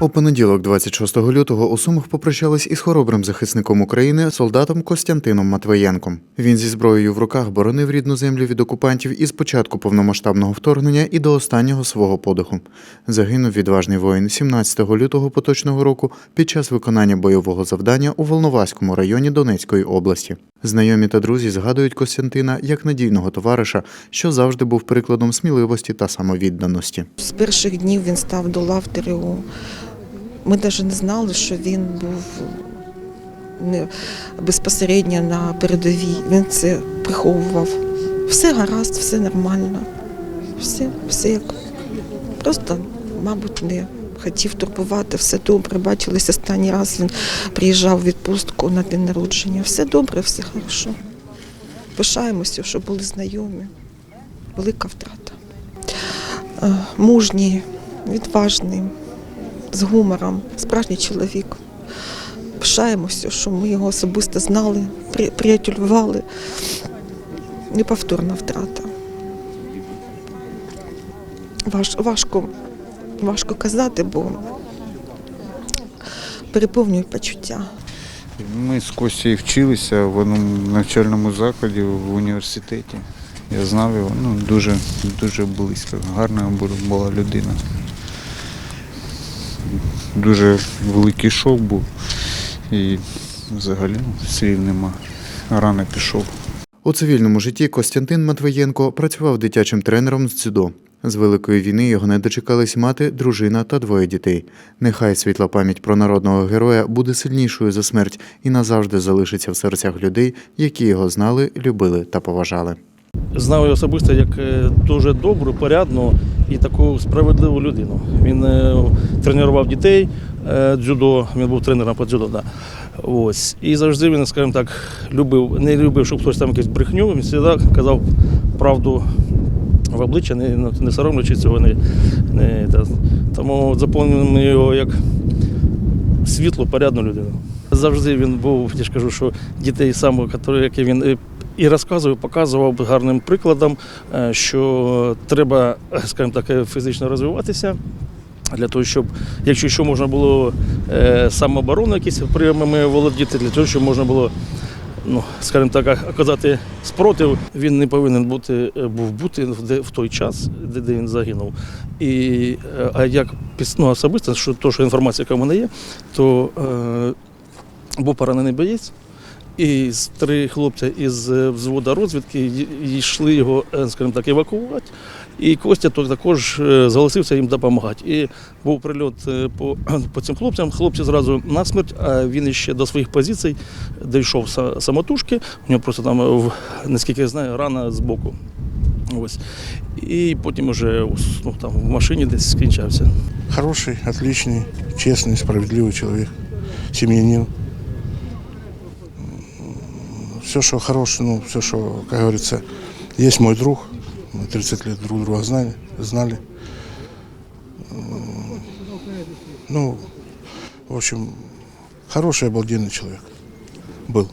У понеділок, 26 лютого, у Сумах попрощались із хоробрим захисником України, солдатом Костянтином Матвієнком. Він зі зброєю в руках боронив рідну землю від окупантів із початку повномасштабного вторгнення і до останнього свого подиху. Загинув відважний воїн 17 лютого поточного року під час виконання бойового завдання у Волноваському районі Донецької області. Знайомі та друзі згадують Костянтина як надійного товариша, що завжди був прикладом сміливості та самовідданості. З перших днів він став до лав ТРО. Ми навіть не знали, що він був не безпосередньо на передовій. Він це приховував. Все гаразд, все нормально. Все, все як просто, мабуть, не хотів турбувати, все добре. Бачились останній раз він приїжджав у відпустку на день народження. Все добре, все хорошо. Пишаємося, що були знайомі. Велика втрата. Е, Мужній, відважний, з гумором, справжній чоловік. Пишаємося, що ми його особисто знали, при- приятелювали. Неповторна втрата. Важ, важко, важко казати, бо переповнюють почуття. Ми з Костю вчилися в одному навчальному закладі в університеті. Я знав його ну, дуже, дуже близько. Гарна була людина. Дуже великий шок був і взагалі слів нема. Рано пішов. У цивільному житті Костянтин Матвієнко працював дитячим тренером з дзюдо. З великої війни його не дочекались мати, дружина та двоє дітей. Нехай світла пам'ять про народного героя буде сильнішою за смерть і назавжди залишиться в серцях людей, які його знали, любили та поважали. Знав його особисто як е, дуже добру, порядну і таку справедливу людину. Він е, тренував дітей е, дзюдо, він був тренером по дзюдо. Да. Ось. І завжди він, скажімо так, любив, не любив, щоб хтось там якусь брехню, він завжди казав правду в обличчя, не, не соромлячись цього. Не, не, та, тому запам'ятаємо його як світлу, порядну людину. Завжди він був, я ж кажу, що дітей які він і розказував, показував гарним прикладом, е, що треба, скажімо так, е, фізично розвиватися. Для того, щоб, якщо що можна було е, самооборону якісь прийомами володіти, для того, щоб можна було, ну, скажімо так, оказати спротив, він не повинен бути, е, був бути в, той час, де, де він загинув. І, а як ну, особисто, що, то, що інформація, яка в мене є, то е, був поранений боєць, і з три хлопця із е, взводу розвідки й- й- йшли його, е, скажімо так, евакуювати. І Костя то також е, зголосився їм допомагати. І був прильот е, по, по цим хлопцям. Хлопці зразу насмерть, а він іще до своїх позицій дійшов са- самотужки. У нього просто там, е, в- наскільки я знаю, рана з боку. Ось. І потім вже ну, там, в машині десь скінчався. Хороший, отличный, честный, справедливый человек, семьянин. Все, что хорошее, ну, все, что, как говорится, есть мой друг. Мы 30 лет друг друга знали. знали. Ну, в общем, хороший, обалденный человек был.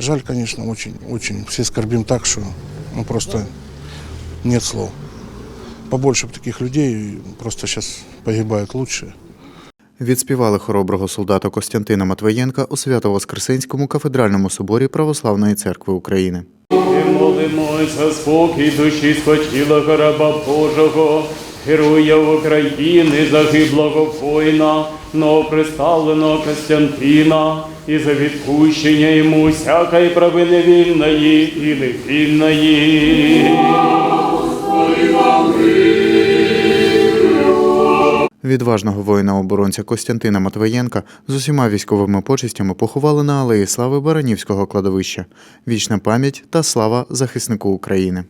Жаль, конечно, очень, очень. Все скорбим так, что ну, просто нет слов. Побольше таких людей, просто сейчас погибают лучшие. Відспівали хороброго солдата Костянтина Матвієнка у Свято-Воскресенському кафедральному соборі Православної церкви України. І молимось за спокій душі спочилого раба Божого, героя України, загиблого воїна, новоприставленого Костянтина, і за відпущення йому всякої провини вільної і невільної. Відважного воїна-оборонця Костянтина Матвієнка з усіма військовими почестями поховали на алеї слави Баранівського кладовища. Вічна пам'ять та слава захиснику України.